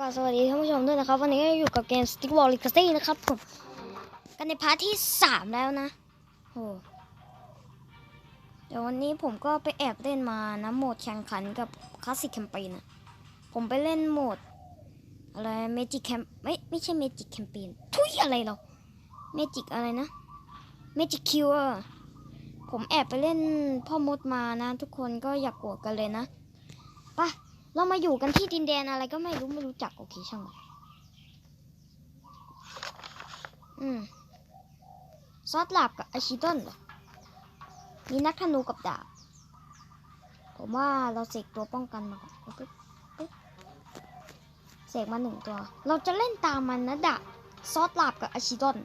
ก็สวัสดีท่านผู้ชมด้วยนะครับ วันนี้ก็อยู่กับเกม Stick Wall Legacy นะครับผมกันในพาร์ทที่สามแล้วนะโอ้เดี๋ยววันนี้ผมก็ไปแอบเล่นมานะโหมดแข่งขันกับคลาสสิกแคมเปญนะผมไปเล่นโหมด อะไรเมจิกแคมไม่ไม่ใช่เมจิกแคมเปญทุยอะไรเราเมจิกอะไรนะเมจิกคิวผมแอบไปเล่นพ่อมดมานะ ทุกคนก็อย่ากโกรธกันเลยนะไป เรามาอยู่กันที่ดินแดนอะไรก็ไม่รู้ไม่รู้จักโอเคช่างมันอืมซอสหลับกับอาชิดอนเหรอมีนักธนูกับดาบ ผมว่าเราเสกตัวป้องกันมาก่อนเสกมาหนึ่งตัว เราจะเล่นตามมันนะดาบซอสหลับกับอาชิดอน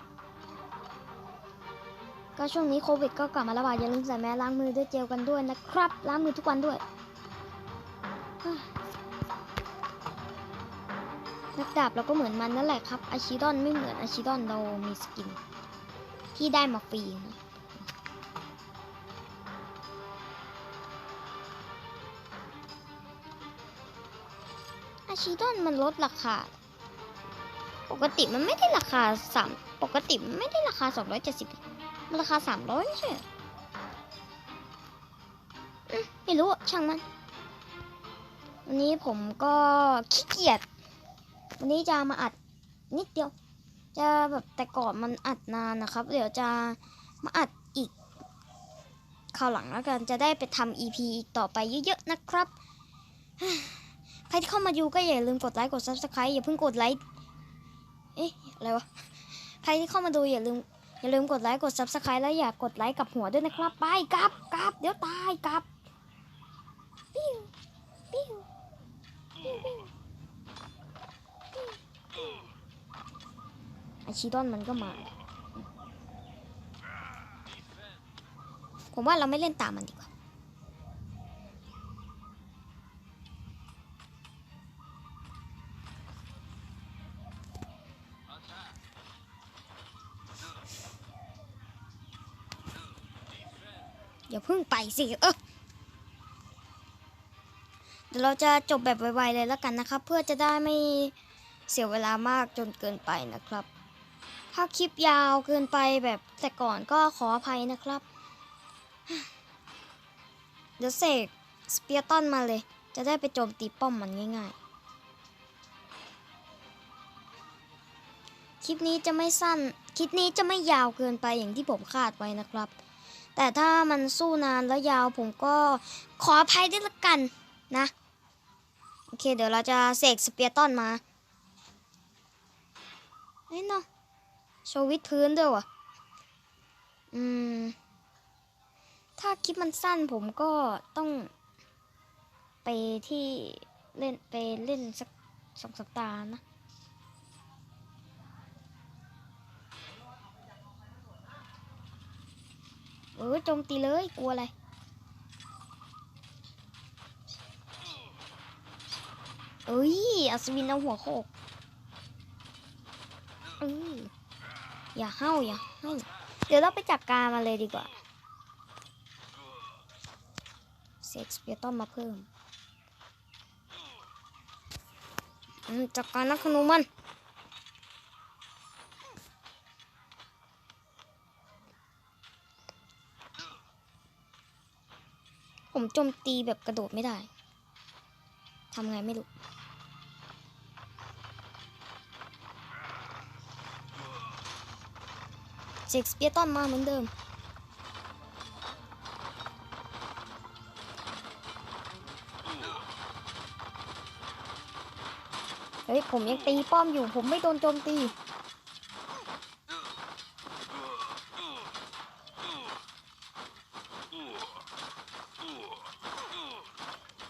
ก็ช่วงนี้โควิดก็กลับมาระบาดอย่าลืมใส่แมสล้างมือด้วยเจลกันด้วยนะครับ ล้างมือทุกวันด้วย นักดาบเราก็เหมือนมันนั่นแหละครับอาชิดอนไม่เหมือนอาชิดอนเรามีสกิน ที่ได้มาฟรีนะอาชิดอนมันลดราคา ปกติมันไม่ได้ราคาสามปกติมันไม่ได้ราคาสองร้อยเจ็ดสิบมันราคาสามร้อยใช่เหมไม่รู้อะช่างมันวันนี้ผมก็ขี้เกียจ วันนี้จะมาอัดนิดเดียว จะแบบแต่ก่อนมันอัดนานนะครับ เดี๋ยวจะมาอัดอีกคราวหลังแล้วกันจะได้ไปทำ EP อีกต่อไปเยอะๆนะครับ ใครที่เข้ามาดูก็อย่าลืมกดไลค์กด Subscribe อย่าเพิ่งกดไลค์เอ๊ะอะไรวะใครที่เข้ามาดูอย่าลืมอย่าลืมกดไลค์กด Subscribe แล้วอย่ากดไลค์กับหัวด้วยนะครับ ไปกลับกลับเดี๋ยวตายกลับปิ้วปิ้วปิ้วปิ้ว อาชิดอนมันก็มา ผมว่าเราไม่เล่นตามมันดีกว่า อย่าเพิ่งไปสิเออเดี๋ยวเราจะจบแบบไวๆเลยแล้วกันนะครับ เพื่อจะได้ไม่เสียเวลามากจนเกินไปนะครับ ถ้าคลิปยาวเกินไปแบบแต่ก่อนก็ขออภัยนะครับ เดี๋ยวเสกสเปียร์ตันมาเลย จะได้ไปโจมตีป้อมมันง่ายๆ คลิปนี้จะไม่สั้น คลิปนี้จะไม่ยาวเกินไปอย่างที่ผมคาดไว้นะครับ แต่ถ้ามันสู้นานแล้วยาวผมก็ขออภัยด้วยละกันนะ โอเคเดี๋ยวเราจะเสกสเปียร์ตันมาเฮ้ยเนาะ โชว์วิดพื้นด้วยวะอืม ถ้าคลิปมันสั้นผมก็ต้อง ไปที่เล่นไปเล่นสักสองสัปดาห์นะ เออโจมตีเลยกลัวอะไรเอ้ยอัศวินเอาหัวโขก เออ อย่าเห้าอย่าเห้าเดี๋ยวเราไปจัดการมาเลยดีกว่าเซกสเปียร์ต้อมมาเพิ่มจัดการนักขนูมันผมโจมตีแบบกระโดดไม่ได้ ทำไงไม่รู้ เชคสเปียต้อนมาเหมือนเดิม เฮ้ย ผมยังตีป้อมอยู่ ผมไม่โดนโจมตี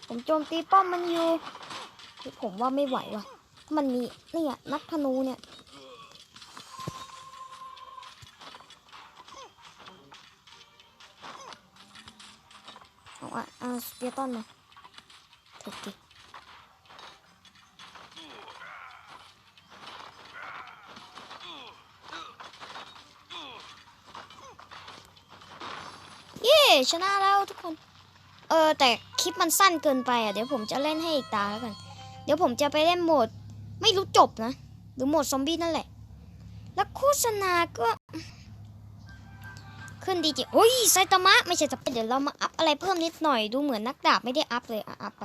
ผมโจมตีป้อมมันอยู่ ผมว่าไม่ไหวว่ะ มันมีเนี่ยนักธนูเนี่ย เอาอะเอาสเปียร์ตันมาถูกดิเย้ชนะแล้วทุกคน เออแต่คลิปมันสั้นเกินไปอะเดี๋ยวผมจะเล่นให้อีกตาแล้วกัน เดี๋ยวผมจะไปเล่นโหมด ไม่รู้จบนะ หรือโหมดซอมบี้นั่นแหละ แล้วโฆษณาก็ ขึ้นดีจริโอ้ยไซตามะไม่ใช่สเปเดี๋ยวเรามาอัพอะไรเพิ่มนิดหน่อยดูเหมือนนักดาบไม่ได้อัพเลยอะอัพไป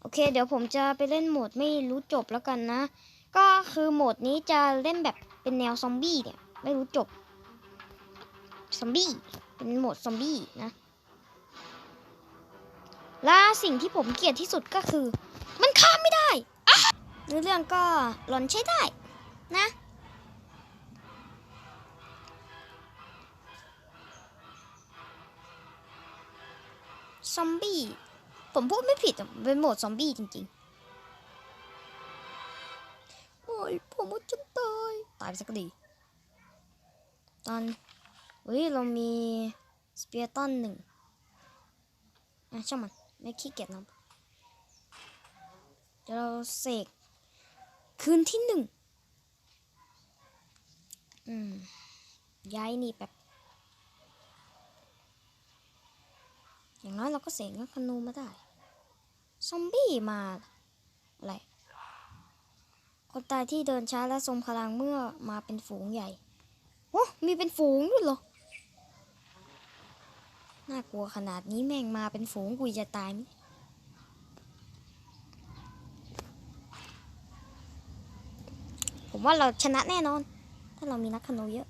โอเค เดี๋ยวผมจะไปเล่นโหมดไม่รู้จบแล้วกันนะ ก็คือโหมดนี้จะเล่นแบบเป็นแนวซอมบี้เนี่ย ไม่รู้จบซอมบี้เป็นโหมดซอมบี้นะและสิ่งที่ผมเกลียดที่สุดก็คือ มันข้ามไม่ได้อะเนื้อเรื่องก็หลอนใช้ได้นะ ซอมบี้ ผมพูดไม่ผิดเป็นโหมดซอมบี้จริงๆ โอ้ยผมว่าจะตาย ตายไปสักดีตอนเฮ้ยเรามีสเปียร์ตันหนึ่งอะช่างมัน ไม่ขี้เกียจนะเดี๋ยวเราเสกคืนที่หนึ่งอืมย้ายนี่แบบ อย่างน้อยเราก็เสกนักธนูมาได้ ซอมบี้มาอะไรคนตายที่เดินช้าและทรงพลังเมื่อมาเป็นฝูงใหญ่โอ้มีเป็นฝูงด้วยเหรอ น่ากลัวขนาดนี้แม่งมาเป็นฝูงกุยจะตายไหมยผมว่าเราชนะแน่นอน ถ้าเรามีนักขนูเยอะ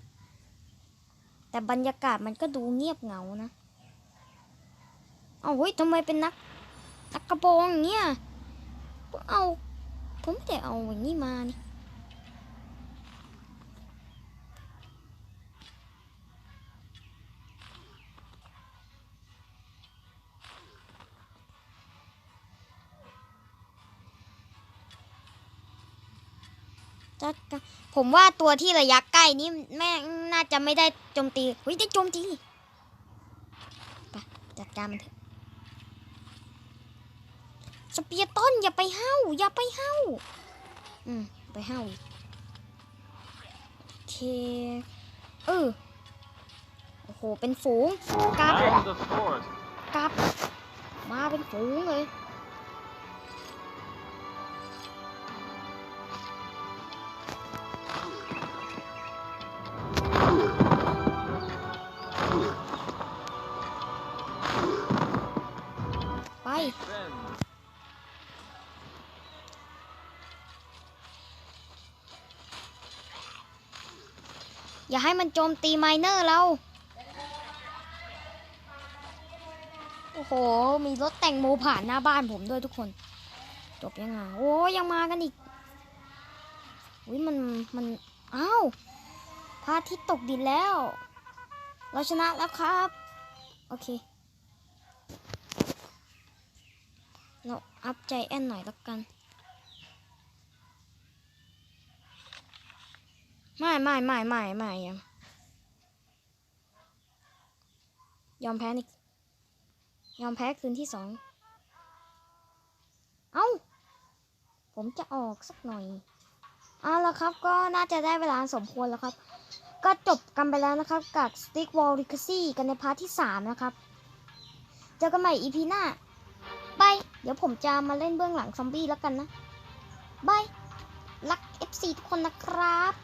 แต่บรรยากาศมันก็ดูเงียบเหงานะ เอาเฮ้ยทำไมเป็นนักนักกระบององเงี้ยผมเอา ผมไม่ได้เอาอย่างนี้มานี่จัดการผมว่าตัวที่ระยะใกล้นี้แม่น่าจะไม่ได้โจมตีเฮ้ยได้โจมตีไปจัดการมันเถอะ สเปียร์ต้นอย่าไปเห้าอย่าไปเห้าอืมไปเห้าอีกโอเคเออโอ้โหเป็นฝูงกลับกลับมาเป็นฝูงเลย อย่าให้มันโจมตีไมเนอร์เรา โอ้โห มีรถแต่งโมผ่านหน้าบ้านผมด้วยทุกคน จบยังไงโอ้ยังมากันอีกอุ้ยมันมันอ้าวพระอาทิตย์ตกดินแล้ว เราชนะแล้วครับ โอเค เราอัพใจแอนหน่อยแล้วกัน ไม่ไม่ไม่ไม่ไม่ยังยอมแพ้นี่ยอมแพ้คืนที่สอง เอ้า ผมจะออกสักหน่อย เอาละครับก็น่าจะได้เวลาสมควรแล้วครับ ก็จบกันไปแล้วนะครับ กับ Stick Wall r e c a s y กันในพาร์ทที่ 3 นะครับ เจอกันใหม่ EP หน้าบายเดี๋ยวผมจะมาเล่นเบื้องหลังซอมบี้แล้วกันนะบายรัก FC ทุกคนนะครับ